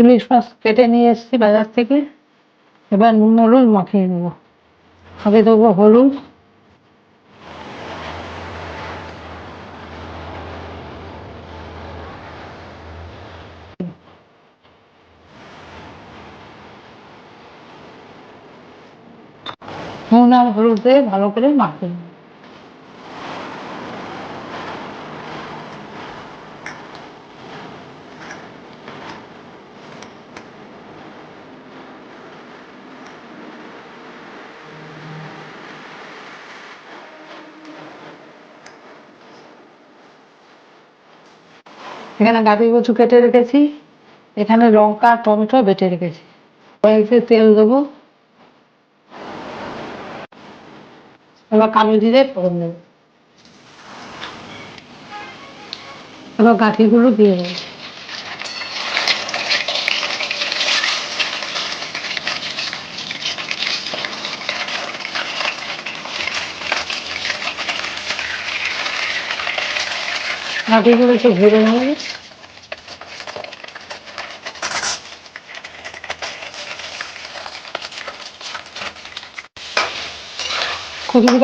ইলিশ মাছ কেটে নিয়ে এসেছি বাজার থেকে। এবার নুন, হলুদ মাখিয়ে নেব। আগে দেবো হলুদ। নুন আর হলুদ দিয়ে ভালো করে মাখিয়ে নেব। এখানে গাভি কচু কেটে রেখেছি, এখানে লঙ্কা, টমেটো বেটে রেখেছি। কয়েকটা তেল দেবো। এবার কালো জিরে ফোড়ন দেবো। এবার গাঠিগুলো দিয়ে দেবো। গাঠিগুলো একটু ভেজে নেব খুচুর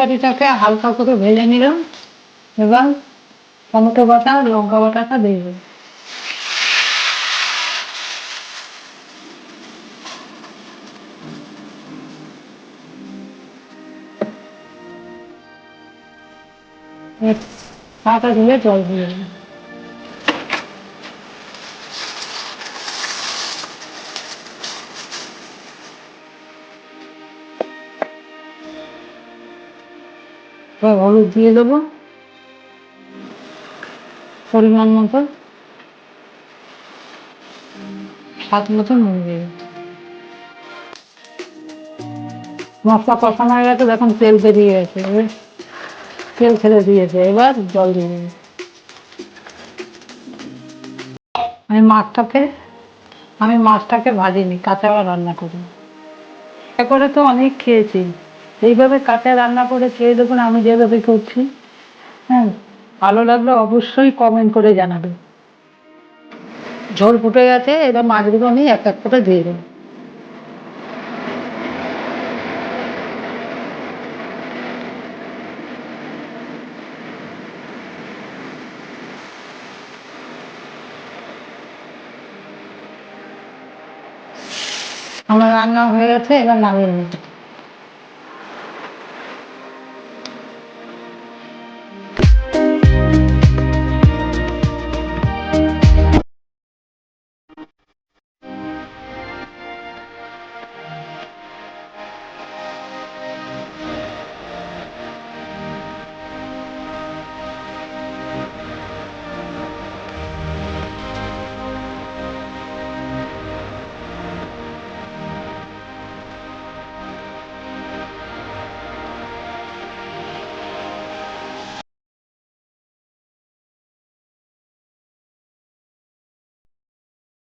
হালকা করে ভেজে নিলাম, এবার টমেটো বাটা, লঙ্কা বাটাটা দিয়ে ধুয়ে জল দিয়ে দেবো। হলুদ দিয়ে দেবো। পরিমাণ মতো। স্বাদ মতো নুন দিয়ে মশলা কষানো হয়ে গেছে, দেখুন তেল বেরিয়ে গেছে তেল ছেড়ে দিয়েছে, এবার জল দিয়ে আমি মাছটাকে আমি মাছটাকে ভাজিনি, কাঁচা রান্না করি। করে তো অনেক খেয়েছি। এইভাবে কাঁচা রান্না করে খেয়ে দেখুন, আমি যেভাবে করছি। হ্যাঁ ভালো লাগলে অবশ্যই কমেন্ট করে জানাবে। ঝোল ফুটে গেছে, এবার মাছগুলো আমি এক এক করে দিয়ে দেবো। আমার রান্না হয়ে গেছে, এবার নামিয়ে নিচ্ছি।